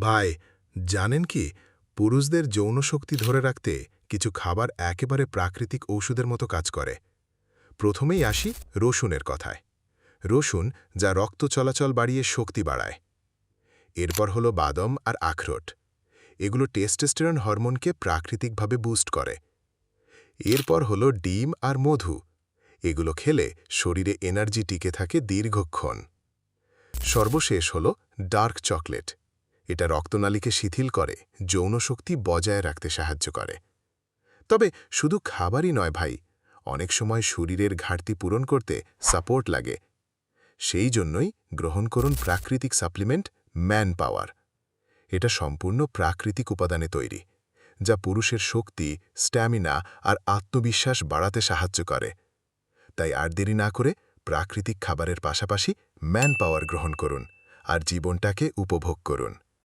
ভাই, জানেন কি, পুরুষদের যৌন শক্তি ধরে রাখতে কিছু খাবার একেবারে প্রাকৃতিক ঔষধের মতো কাজ করে। প্রথমেই আসি রসুনের কথায়। রসুন যা রক্ত চলাচল বাড়িয়ে শক্তি বাড়ায়। এরপর হলো বাদম আর আখরোট। এগুলো টেস্টেস্টেরন হরমোনকে প্রাকৃতিকভাবে বুস্ট করে। এরপর হলো ডিম আর মধু। এগুলো খেলে শরীরে এনার্জি টিকে থাকে দীর্ঘক্ষণ। সর্বশেষ হল ডার্ক চকলেট। এটা রক্তনালীকে শিথিল করে, যৌন শক্তি বজায় রাখতে সাহায্য করে। তবে শুধু খাবারই নয় ভাই, অনেক সময় শরীরের ঘাটতি পূরণ করতে সাপোর্ট লাগে। সেই জন্যই গ্রহণ করুন প্রাকৃতিক সাপ্লিমেন্ট ম্যান পাওয়ার এটা সম্পূর্ণ প্রাকৃতিক উপাদানে তৈরি, যা পুরুষের শক্তি, স্ট্যামিনা আর আত্মবিশ্বাস বাড়াতে সাহায্য করে। তাই আর দেরি না করে প্রাকৃতিক খাবারের পাশাপাশি ম্যান পাওয়ার গ্রহণ করুন আর জীবনটাকে উপভোগ করুন।